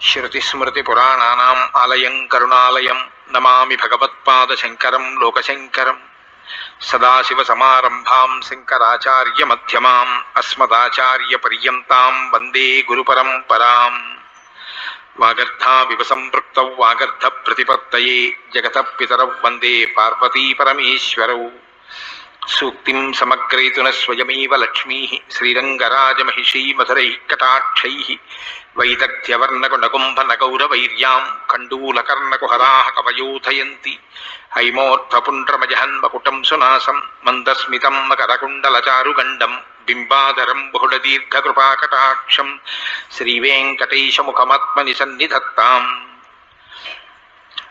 శృతిస్మృతిపురాణానాम् ఆలయం కరుణాలయం నమామి భగవత్పాదశంకరం లోకశంకరం సదాశివసమారంభాం శంకరాచార్యమధ్యమాం అస్మదాచార్యపర్యంతాం వందే గురుపరంపరాం వాగర్ధావివ సంపృక్త వాగర్ధ ప్రతిపత్తయే జగత పితరౌ వందే పార్వతీపరమేశ్వరౌ సూక్తిం సమగ్రయితున స్వయమేవ లక్ష్మీ శ్రీరంగరాజమహిషీ మధురై కటాక్షై వైదగ్ధ్యవర్ణకుణకుంభనగౌరవైర్యాం కండూలకర్ణకుహరా కవయోధయంతి హైమోర్థపుండ్రమజహన్మకుటం సునాసం మందస్మితం మకరకుండలచారుగండం బింబాధరం బహుళదీర్ఘకృపాకటాక్షం శ్రీవేంకటేశముఖమాత్మని సన్నిధత్తాం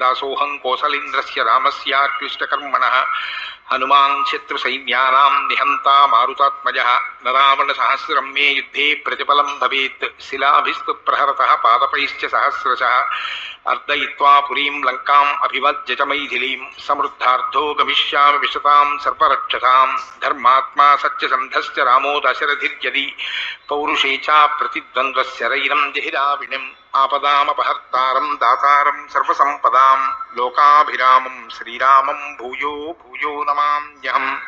दासोहं कोसलेन्द्रस्य रामस्याक्लिष्टकर्मणः हनुमान् शत्रुसैन्यानां निहन्ता मारुतात्मजः न रावणसहस्रं मे युद्धे प्रतिफलं भवेत्। शिलाभिस्तु प्रहरतः पादपैश्च सहस्रशः। अर्दयित्वा पुरीं लङ्काम् अभिवज्य च मैथिलीं गमिष्यामि विशतां सर्वरक्षसां धर्मात्मा सत्यसन्धश्च रामो दशरथिर्यदि। पौरुषे च प्रतिद्वन्द्वस्य रैरं जहिराविणिम्। ఆపదామపహర్తారం దాతారం సర్వసంపదాం లోకాభిరామం శ్రీరామం భూయో భూయో నమామ్యహం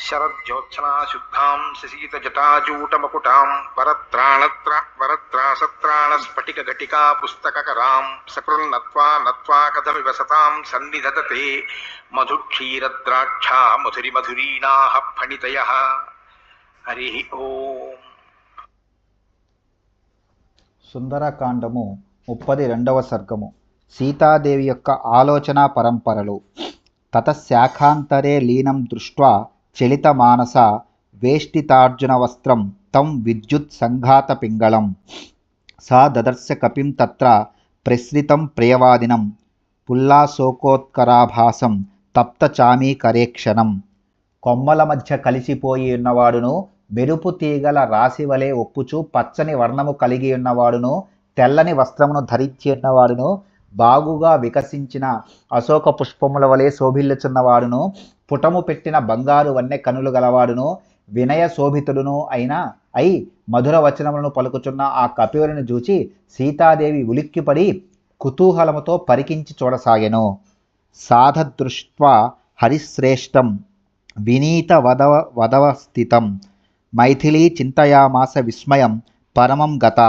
శరజ్యోత్సనాశుద్ధాం శశీతజటాజూటమకుటాం వరత్రాణత్ర వరత్రాసత్రాణస్ఫటికఘటికా పుస్తకరాం సకృన్నత్వా నత్వా కథమివ సతాం సన్నిధతతే మధుక్షీరద్రాక్షా మధురిమధురీణాః ఫణితయ. హరి ఓం. సుందరకాండము ముప్పది రెండవ సర్గము. సీతాదేవి యొక్క ఆలోచన పరంపరలు. తతశాఖాంతరే లీనం దృష్ట్వా చలితమానస వేష్టితార్జున వస్త్రం తం విద్యుత్ సంఘాత పింగళం. సా దదర్శ కపిం తత్ర ప్రసృతం ప్రియవాదినం. పుల్లాశోకోత్కరాభాసం తప్తచామీకరేక్షణం కొమ్మల మధ్య కలిసిపోయి ఉన్నవాడును మెరుపు తీగల రాశి వలె ఒప్పుచు పచ్చని వర్ణము కలిగి ఉన్నవాడును తెల్లని వస్త్రమును ధరించి ఉన్నవాడును బాగుగా వికసించిన అశోక పుష్పముల వలె శోభిల్లుచున్నవాడును పుటము పెట్టిన బంగారు వన్నె కనులు గలవాడును వినయ శోభితుడును అయిన అయి మధుర వచనములను పలుకుచున్న ఆ కపివులను చూచి సీతాదేవి ఉలిక్కిపడి కుతూహలముతో పరికించి చూడసాగెను. సాధదృష్ట్వ హరిశ్రేష్టం వినీత వదవ వదవ స్థితం మైథిలీ చింతయామాస విస్మయం పరమం గత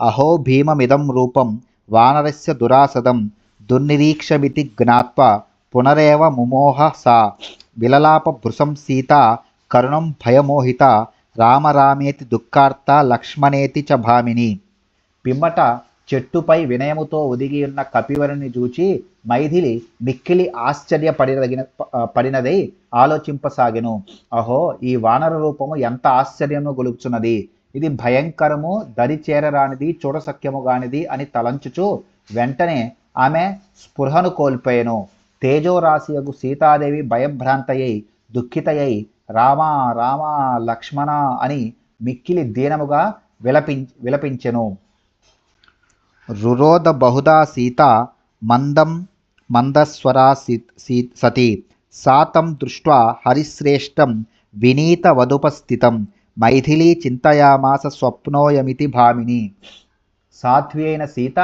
అహో భీమమిదం రూపం వానరస్య దురాసదం దుర్నిరీక్షమితి జ్ఞాత్వా పునరేవ ముమోహ సా విలలాప భృశం సీత కరుణం భయమోహిత రామరామేతి దుఃఖార్త లక్ష్మణేతి చ భామిని. పిమ్మట చెట్టుపై వినయముతో ఒదిగి ఉన్న కపివరుని చూచి మైథిలి మిక్కిలి ఆశ్చర్యపడిన పడినదై ఆలోచింపసాగెను. అహో ఈ వానర రూపము ఎంత ఆశ్చర్యము గొలుపుచున్నది. ఇది భయంకరము దరి చేరరానిది చూడసఖ్యము గానిది అని తలంచుచు వెంటనే ఆమె స్పృహను కోల్పోయెను. తేజోరాశియకు సీతాదేవి భయభ్రాంతయ్యై దుఃఖితయై రామా రామా లక్ష్మణ అని మిక్కిలి దీనముగా విలపించ విలపించెను. రురోద బహుదా సీత మందం మందస్వరా సతి సాతం దృష్ట్వా హరిశ్రేష్టం వినీత వదుపస్థితం. మైథిలీ చింతయామాస స్వప్నోయమితి భామిని. సాధ్వి అయిన సీత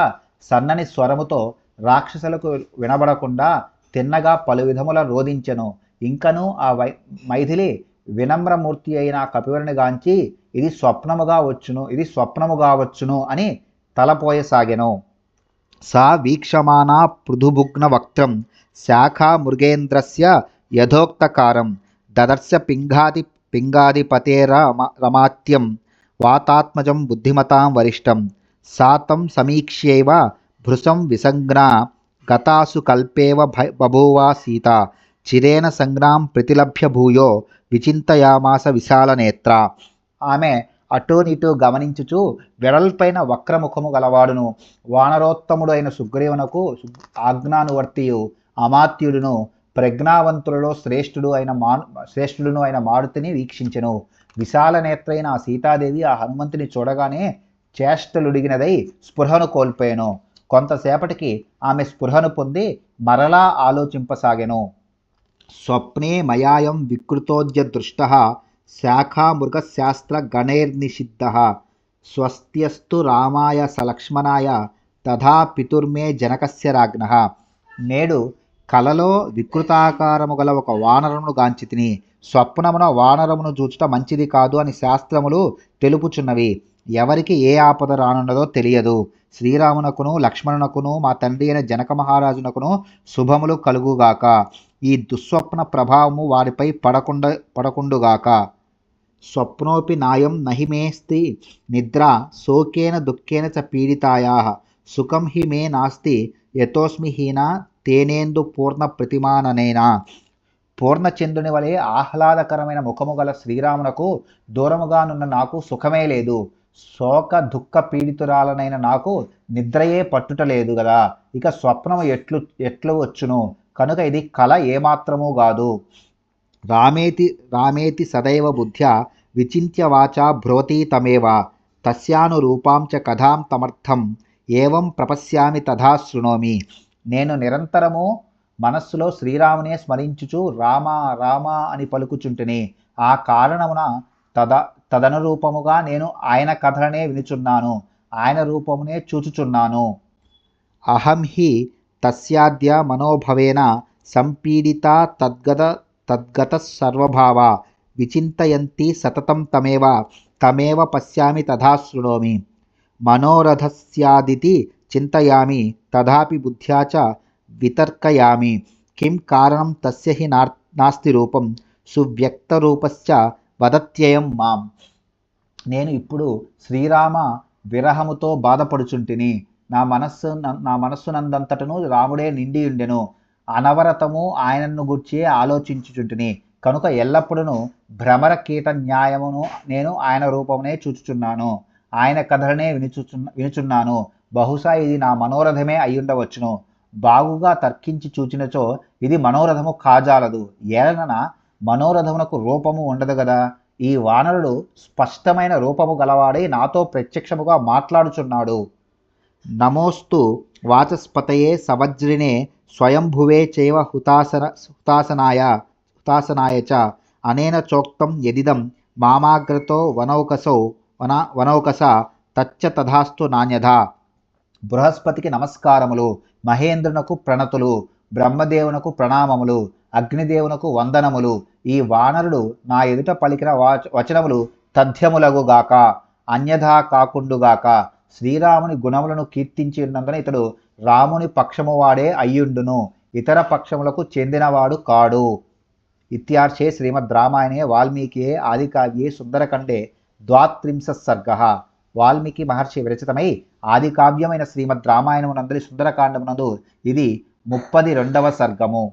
సన్నని స్వరముతో రాక్షసులకు వినబడకుండా తిన్నగా పలు విధముల రోధించెను. ఇంకను ఆ వై మైథిలి వినమ్రమూర్తి అయిన కపివరుని గాంచి ఇది స్వప్నముగా వచ్చును ఇది స్వప్నముగా వచ్చును అని తలపోయసాగెను. సా వీక్షమానా పృథుభుగ్న వక్త్రం శాఖా మృగేంద్రస్య యథోక్తకారం దదర్శ పింగాది పింగాధిపతేరమ రమాత్యం వాతాత్మజం బుద్ధిమతాం వరిష్టం సాతం సమీక్ష్యైవ భృశం విసంజ్ఞా గతాసు కల్పేవ బభూవా సీత చిరేణ సంజ్ఞాం ప్రతిలభ్య భూయో విచింతయామాస విశాలనేత్ర. ఆమె అటూనిటూ గమనించుచు వెడల్పైన వక్రముఖము గలవాడును. వానరోత్తముడు అయిన సుగ్రీవునకు ఆజ్ఞానువర్తియు అమాత్యుడును ప్రజ్ఞావంతులలో శ్రేష్ఠుడు అయిన మా శ్రేష్ఠుడును అయిన మారుతిని వీక్షించెను. విశాల నేత్రైన ఆ సీతాదేవి ఆ హనుమంతుని చూడగానే చేష్టలుడిగినదై స్పృహను కోల్పోయాను. కొంతసేపటికి ఆమె స్పృహను పొంది మరలా ఆలోచింపసాగాను. స్వప్నే మయాయం వికృతోద్య దృష్ట శాఖామృగశాస్త్ర గణైర్నిషిద్ధ స్వస్త్యస్తు రామాయ సలక్ష్మణాయ తథా పితుర్మే జనకస్య రాజ్ఞ. నేడు కలలో వికృతాకారము గల ఒక వానరమును గాంచి తిని స్వప్నమున వానరమును చూచుట మంచిది కాదు అని శాస్త్రములు తెలుపుచున్నవి. ఎవరికి ఏ ఆపద రానున్నదో తెలియదు. శ్రీరామునకును లక్ష్మణునకును మా తండ్రి అయిన జనక మహారాజునకును శుభములు కలుగుగాక. ఈ దుస్వప్న ప్రభావము వారిపై పడకుండ పడకుండుగాక. స్వప్నోపి నాయం నహి మేస్తి నిద్ర శోకేన దుఃఖేన చ పీడితాయా. సుఖం హి మే నాస్తి. యతోస్మి హీన తేనేందు పూర్ణ ప్రతిమాననేనా. పూర్ణచంద్రుని వలె ఆహ్లాదకరమైన ముఖము గల శ్రీరామునకు దూరముగానున్న నాకు సుఖమే లేదు. శోక దుఃఖ పీడితురాలనైన నాకు నిద్రయే పట్టుటలేదు కదా ఇక స్వప్నము ఎట్లు ఎట్లు వచ్చును? కనుక ఇది కల ఏమాత్రము కాదు రామేతి రామేతి సదైవ బుద్ధ్యా విచింత్య వాచా బ్రోతీ తస్యానురూపాం చ కథాం తమర్థం ఏవం ప్రపశ్యామి తథా శృణోమి. నేను నిరంతరము మనస్సులో శ్రీరామునే స్మరించుచు రామ రామ అని పలుకుచుంటిని. ఆ కారణమున తద తదనురూపముగా నేను ఆయన కథలనే వినుచున్నాను ఆయన రూపమునే చూచుచున్నాను. అహం హి తస్యాద్య మనోభవేన సంపీడిత తద్గత తద్గత సర్వభావ విచింతయంతి సతతం తమేవ తమేవ పశ్యామి తథా శృణోమి. మనోరథస్యాదితి చింతయామి తథాపి బుద్ధ్యా చ వితర్కయామి. కిం కారణం తస్య హి నాస్తి రూపం సువ్యక్తరూపశ్చ వదత్యయం మాం. నేను ఇప్పుడు శ్రీరామ విరహముతో బాధపడుచుంటిని. నా మనస్సు నా మనస్సునందంతటను రాముడే నిండి ఉండెను. అనవరతము ఆయనను గుర్చి ఆలోచించుచుంటిని. కనుక ఎల్లప్పుడూ భ్రమర కీట న్యాయమును నేను ఆయన రూపమునే చూచుచున్నాను. ఆయన కథలనే వినుచుచున్న వినుచున్నాను. బహుశా ఇది నా మనోరథమే అయ్యుండవచ్చును. బాగుగా తర్కించి చూచినచో ఇది మనోరథము కాజాలదు. ఏలన మనోరథమునకు రూపము ఉండదు కదా ఈ వానరుడు స్పష్టమైన రూపము గలవాడే నాతో ప్రత్యక్షముగా మాట్లాడుచున్నాడు. నమోస్తు వాచస్పతయే సవజ్రినే స్వయంభువే చేవ హుతాసన హుతాసనాయ హుతాసనాయ చ. అనేన చోక్తం యదిదం మామాగ్రతో వనౌకసౌ వన వనౌకస తచ్చ తథాస్తు నాణ్యథ బృహస్పతికి నమస్కారములు మహేంద్రునకు ప్రణతులు బ్రహ్మదేవునకు ప్రణామములు అగ్నిదేవునకు వందనములు ఈ వానరుడు నా ఎదుట పలికిన వాచ వచనములు తథ్యములగుగాక అన్యథా కాకుండుగాక శ్రీరాముని గుణములను కీర్తించి ఉన్నందున ఇతడు రాముని పక్షము వాడే అయ్యుండును. ఇతర పక్షములకు చెందినవాడు కాడు. ఇత్యార్షే శ్రీమద్ రామాయణే వాల్మీకియే ఆదికావ్యే సుందరకండే ద్వాత్రింశ సర్గ వాల్మీకి మహర్షి విరచితమై ఆదికావ్యమైన శ్రీమద్ రామాయణమునందరి సుందరకాండమునందు ఇది ముప్పది రెండవ సర్గము